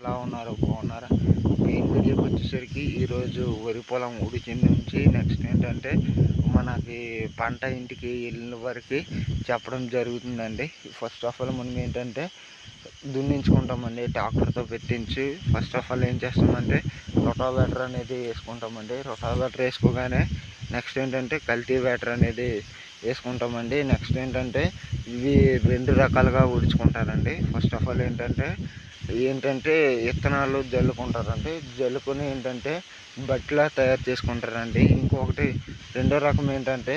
ఎలా ఉన్నారు? బాగున్నారా? మెయిన్ వీడియోకి వచ్చేసరికి ఈరోజు వరి పొలం ఉడిచింది నుంచి నెక్స్ట్ ఏంటంటే మనకి పంట ఇంటికి వెళ్ళిన వరకు చెప్పడం జరుగుతుందండి. ఫస్ట్ ఆఫ్ ఆల్ మనం ఏంటంటే దున్నించుకుంటామండి ట్రాక్టర్తో పెట్టించి. ఫస్ట్ ఆఫ్ ఆల్ ఏం చేస్తామంటే రొటావేటర్ అనేది వేసుకుంటామండి. రొటావేటర్ వేసుకోగానే నెక్స్ట్ ఏంటంటే కల్టీవేటర్ అనేది వేసుకుంటామండి. నెక్స్ట్ ఏంటంటే ఇవి రెండు రకాలుగా ఉడుచుకుంటారండి. ఫస్ట్ ఆఫ్ ఆల్ ఏంటంటే ఏంటంటే విత్తనాలు జల్లుకుంటారండి. జల్లుకొని ఏంటంటే బట్లా తయారు చేసుకుంటారండి. ఇంకొకటి రెండో రకం ఏంటంటే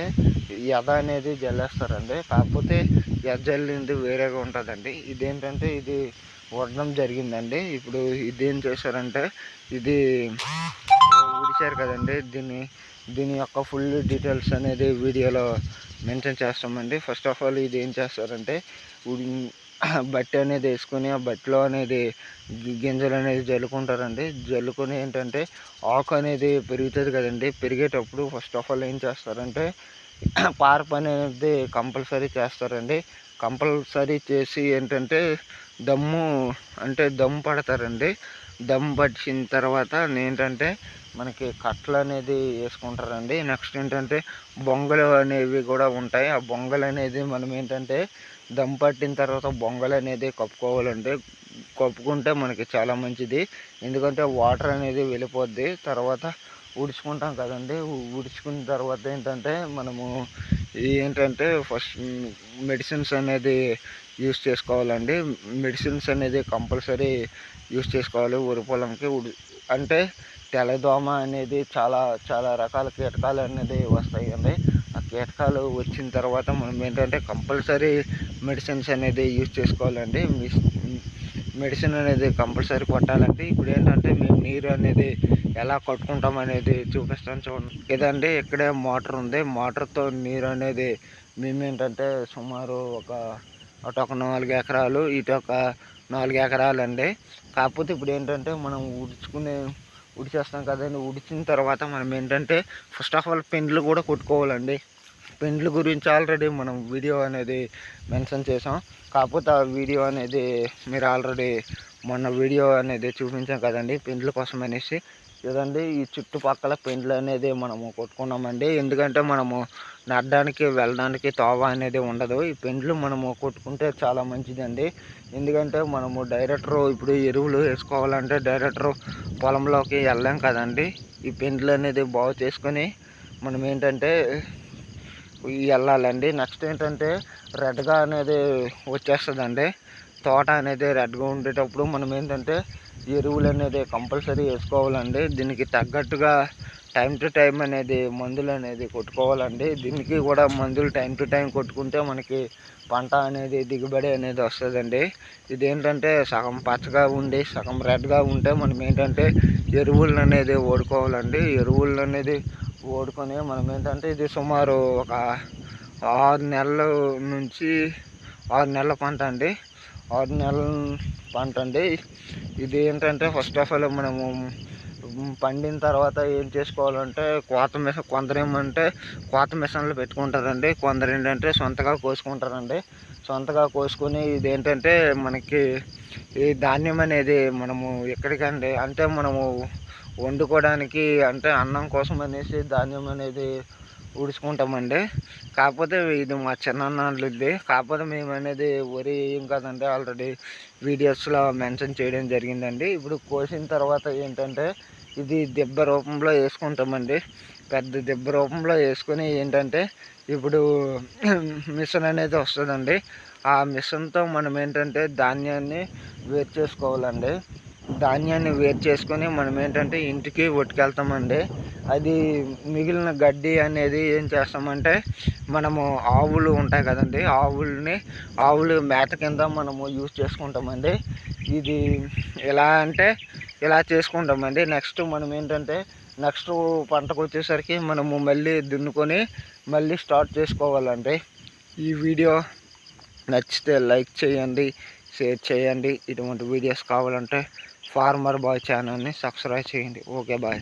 ఎద అనేది జల్లేస్తారండి. కాకపోతే ఎద జల్లింది వేరేగా ఉంటుందండి. ఇదేంటంటే ఇది వడడం జరిగిందండి. ఇప్పుడు ఇది ఏం చేశారంటే ఇది ఉడిచారు కదండి. దీన్ని దీని యొక్క ఫుల్ డీటెయిల్స్ అనేది వీడియోలో మెన్షన్ చేస్తామండి. ఫస్ట్ ఆఫ్ ఆల్ ఇది ఏం చేస్తారంటే బట్ట అనేది వేసుకొని ఆ బట్టలో అనేది గింజలు అనేది జల్లుకుంటారండి. జల్లుకొని ఏంటంటే ఆకు అనేది పెరుగుతుంది కదండి. పెరిగేటప్పుడు ఫస్ట్ ఆఫ్ ఆల్ ఏం చేస్తారంటే పార్ప్ అనేది కంపల్సరీ చేస్తారండి. కంపల్సరీ చేసి ఏంటంటే దమ్ము అంటే దమ్ము పడతారండి. దమ్ పడిచిన తర్వాత ఏంటంటే మనకి కట్టలు అనేది వేసుకుంటారండి. నెక్స్ట్ ఏంటంటే బొంగలు అనేవి కూడా ఉంటాయి. ఆ బొంగలు అనేది మనం ఏంటంటే దమ్ పట్టిన తర్వాత బొంగలు అనేది కప్పుకోవాలండి. కప్పుకుంటే మనకి చాలా మంచిది. ఎందుకంటే వాటర్ అనేది వెళ్ళిపోద్ది. తర్వాత ఉడుచుకుంటాం కదండి. ఉడుచుకున్న తర్వాత ఏంటంటే మనము ఏంటంటే ఫస్ట్ మెడిసిన్స్ అనేది యూస్ చేసుకోవాలండి. మెడిసిన్స్ అనేది కంపల్సరీ యూస్ చేసుకోవాలి. వరి పొలంకి అంటే తెల్లదోమ అనేది చాలా చాలా రకాల కీటకాలు అనేది వస్తాయండి. ఆ కీటకాలు వచ్చిన తర్వాత మనం ఏంటంటే కంపల్సరీ మెడిసిన్స్ అనేది యూజ్ చేసుకోవాలండి. మెడిసిన్ అనేది కంపల్సరీ కొట్టాలండి. ఇప్పుడు ఏంటంటే మేము నీరు అనేది ఎలా కొట్టుకుంటాం అనేది చూపిస్తాను చూడండి. ఇదండి ఇక్కడే మోటార్ ఉంది. మోటార్తో నీరు అనేది మేము ఏంటంటే సుమారు ఒక అటు ఒక నాలుగు ఎకరాలు ఇటు ఒక నాలుగు ఎకరాలు అండి కాకపోతే ఇప్పుడు ఏంటంటే మనం ఉడుచుకునే ఉడిచేస్తాం కదండి. ఉడిచిన తర్వాత మనం ఏంటంటే ఫస్ట్ ఆఫ్ ఆల్ పెండ్లు కూడా కొట్టుకోవాలండి. పెండ్ల గురించి ఆల్రెడీ మనం వీడియో అనేది మెన్షన్ చేసాం కాకపోతే ఆ వీడియో అనేది మీరు ఆల్రెడీ మొన్న వీడియో అనేది చూపించాం కదండి పెండ్ల కోసం అనేసి. చూడండి ఈ చుట్టుపక్కల పెండ్లు అనేది మనము కొట్టుకున్నామండి. ఎందుకంటే మనము నడడానికి వెళ్ళడానికి తోవ అనేది ఉండదు. ఈ పెండ్లు మనము కొట్టుకుంటే చాలా మంచిదండి. ఎందుకంటే మనము డైరెక్టర్ ఇప్పుడు ఎరువులు వేసుకోవాలంటే డైరెక్టర్ పొలంలోకి వెళ్ళాం కదండి. ఈ పెండ్లు అనేది బాగు చేసుకొని మనం ఏంటంటే వెళ్ళాలండి. నెక్స్ట్ ఏంటంటే రెడ్గా అనేది వచ్చేస్తుందండి. తోట అనేది రెడ్గా ఉండేటప్పుడు మనం ఏంటంటే ఎరువులు అనేది కంపల్సరీ వేసుకోవాలండి. దీనికి తగ్గట్టుగా టైం టు టైం అనేది మందులు అనేది కొట్టుకోవాలండి. దీనికి కూడా మందులు టైం టు టైం కొట్టుకుంటే మనకి పంట అనేది దిగుబడి అనేది వస్తుందండి. ఇదేంటంటే సగం పచ్చగా ఉండి సగం రెడ్గా ఉంటే మనం ఏంటంటే ఎరువులు అనేది ఓడుకోవాలండి ఎరువులు అనేది ఓడుకొని మనం ఏంటంటే ఇది సుమారు ఒక ఆరు నెలల నుంచి ఆరు నెలల పంట అండి. ఆరు నెలల పంట అండి. ఇది ఏంటంటే ఫస్ట్ ఆఫ్ ఆల్ మనము పండిన తర్వాత ఏం చేసుకోవాలంటే కోత మిషన్ కొందరు ఏమంటే కోత మిషన్లు పెట్టుకుంటారండి. కొందరు ఏంటంటే సొంతగా కోసుకుంటారండి. సొంతగా కోసుకొని ఇది ఏంటంటే మనకి ఈ ధాన్యం అనేది మనము ఎక్కడికండి అంటే మనము వండుకోవడానికి అంటే అన్నం కోసం అనేసి ధాన్యం అనేది ఉడుచుకుంటామండి కాకపోతే ఇది మా చిన్నది కాకపోతే మేము అనేది వరి ఏం కాదంటే ఆల్రెడీ వీడియోస్లో మెన్షన్ చేయడం జరిగిందండి. ఇప్పుడు కోసిన తర్వాత ఏంటంటే ఇది దెబ్బ రూపంలో వేసుకుంటామండి. పెద్ద దెబ్బ రూపంలో వేసుకొని ఏంటంటే ఇప్పుడు మిషన్ అనేది వస్తుందండి. ఆ మిషన్తో మనం ఏంటంటే ధాన్యాన్ని వేరు చేసుకోవాలండి. ధాన్యాన్ని వేరు చేసుకొని మనం ఏంటంటే ఇంటికి పట్టుకెళ్తామండి అది మిగిలిన గడ్డి అనేది ఏం చేస్తామంటే మనము ఆవులు ఉంటాయి కదండి ఆవుల్ని ఆవులు మేత కింద మనము యూజ్ చేసుకుంటామండి. ఇది ఎలా అంటే ఇలా చేసుకుంటామండి. నెక్స్ట్ మనం ఏంటంటే నెక్స్ట్ పంటకు వచ్చేసరికి మనము మళ్ళీ దున్నుకొని మళ్ళీ స్టార్ట్ చేసుకోవాలండి. ఈ వీడియో నచ్చితే లైక్ చేయండి షేర్ చేయండి. ఇటువంటి వీడియోస్ కావాలంటే ఫార్మర్ బాయ్ ఛానల్ని సబ్స్క్రైబ్ చేయండి ఓకే బాయ్